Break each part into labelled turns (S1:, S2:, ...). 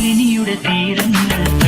S1: മാലിനിയുടെ തീരങ്ങൾ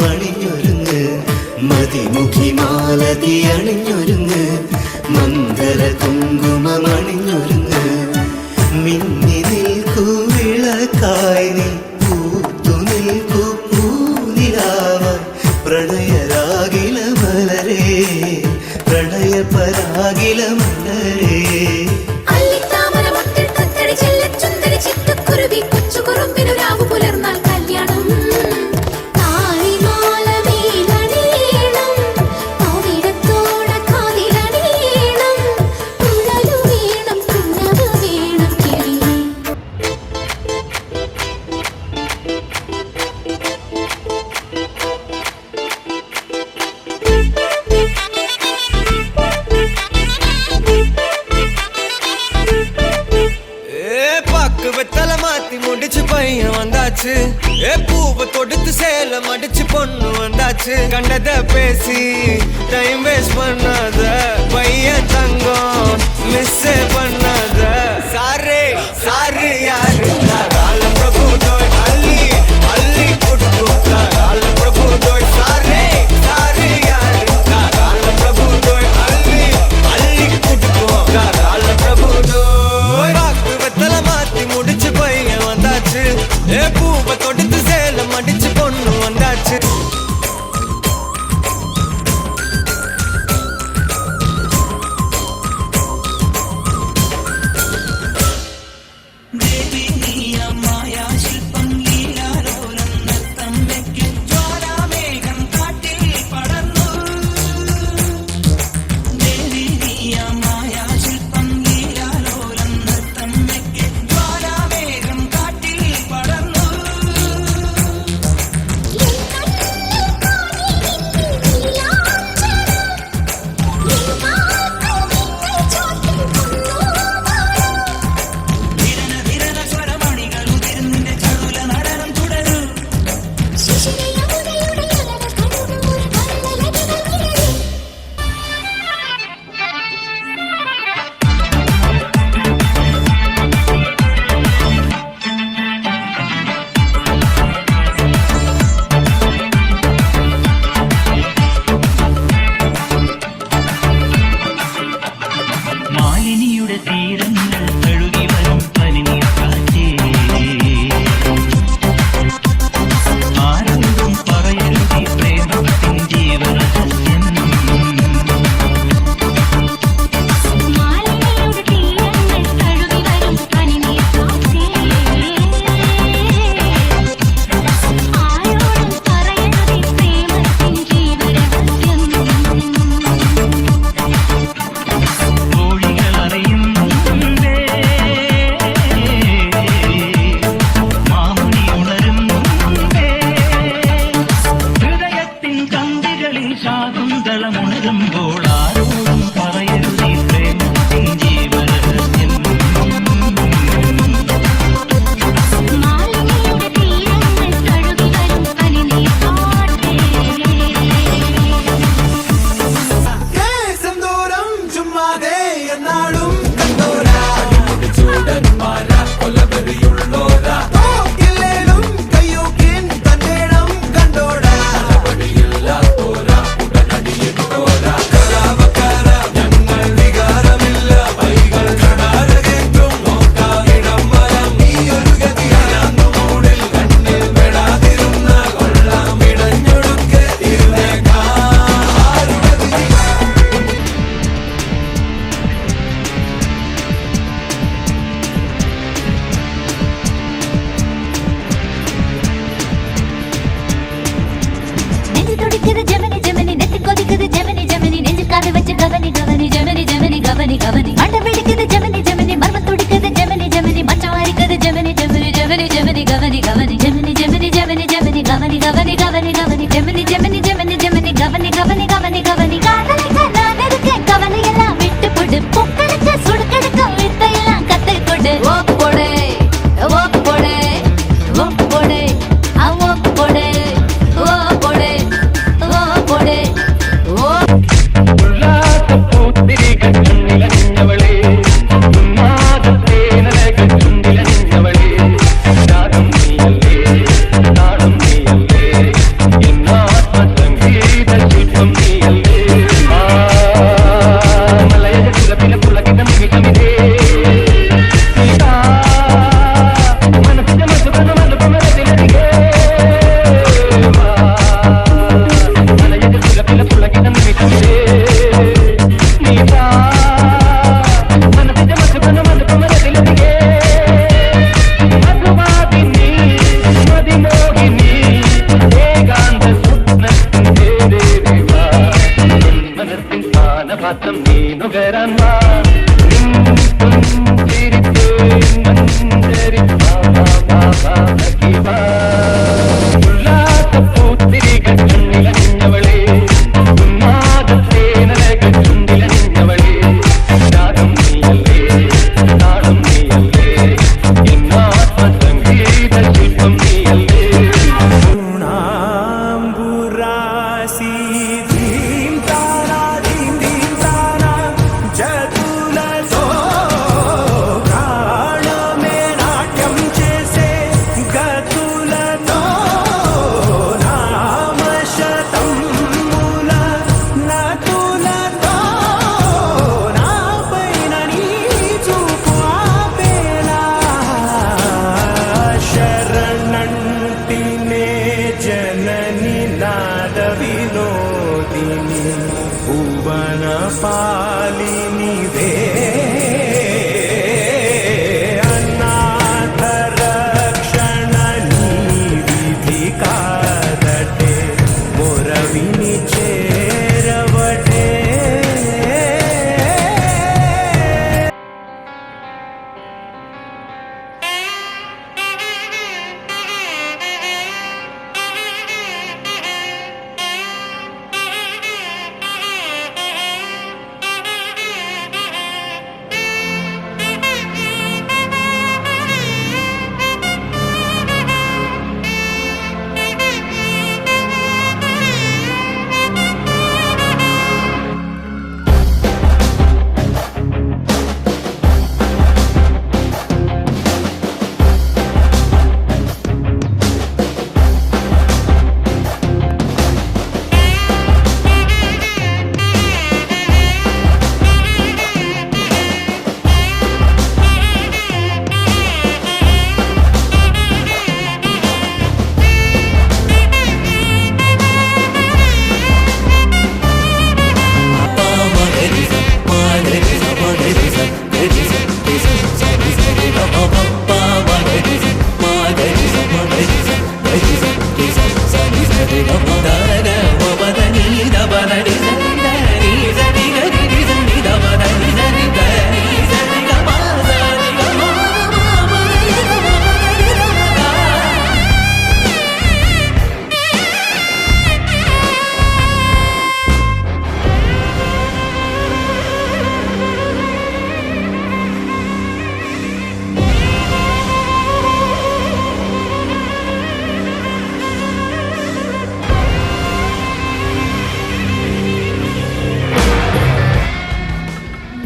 S2: മണിഞ്ഞൊരുങ്ങ് മതിമുഖി മാലതി അണിഞ്ഞൊരുങ്ങ്. മന്ദര കുങ്കുമണിഞ്ഞൊരുങ്ങ് മിന്നി നിൽക്കൂ വിളക്കായി നീ പൂത്തു നിൽക്കൂ പൂനിലാവ. പ്രണയരാകില മലരേ പ്രണയ പരാകില മലരേ
S3: കൊച്ചുകുറുമ്പിനൊരാവ് പുലർന്നാൽ
S4: see
S5: കാലിനിയുടെ തീരങ്ങൾ
S6: Tiri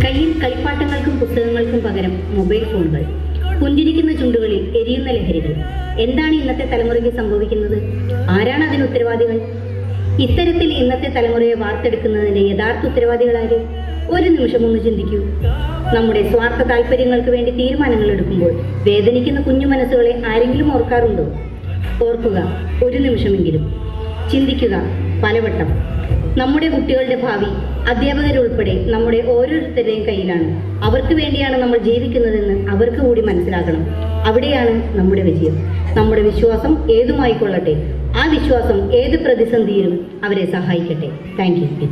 S7: കയ്യിൽ കളിപ്പാട്ടങ്ങൾക്കും പുസ്തകങ്ങൾക്കും പകരം മൊബൈൽ ഫോണുകൾ. പുഞ്ചിരിക്കുന്ന ചുണ്ടുകളിൽ എരിയുന്ന ലഹരികൾ. എന്താണ് ഇന്നത്തെ തലമുറയ്ക്ക് സംഭവിക്കുന്നത്? ആരാണ് അതിന് ഉത്തരവാദികൾ? ഇത്തരത്തിൽ ഇന്നത്തെ തലമുറയെ വാർത്തെടുക്കുന്നതിന്റെ യഥാർത്ഥ ഉത്തരവാദികളാര് ഒരു നിമിഷം ഒന്ന് ചിന്തിക്കൂ. നമ്മുടെ സ്വാർത്ഥ താല്പര്യങ്ങൾക്ക് വേണ്ടി തീരുമാനങ്ങൾ എടുക്കുമ്പോൾ വേദനിക്കുന്ന കുഞ്ഞു മനസ്സുകളെ ആരെങ്കിലും ഓർക്കാറുണ്ടോ? ഓർക്കുക. ഒരു നിമിഷമെങ്കിലും. ചിന്തിക്കുക. പലവട്ടം. നമ്മുടെ കുട്ടികളുടെ ഭാവി അധ്യാപകരുൾപ്പെടെ നമ്മുടെ ഓരോരുത്തരുടെയും കയ്യിലാണ്. അവർക്ക് വേണ്ടിയാണ് നമ്മൾ ജീവിക്കുന്നതെന്ന് അവർക്ക് കൂടി മനസ്സിലാക്കണം അവിടെയാണ് നമ്മുടെ വിജയം. നമ്മുടെ വിശ്വാസം ഏതുമായിക്കൊള്ളട്ടെ ആ വിശ്വാസം ഏത് പ്രതിസന്ധിയിലും അവരെ സഹായിക്കട്ടെ. Thank you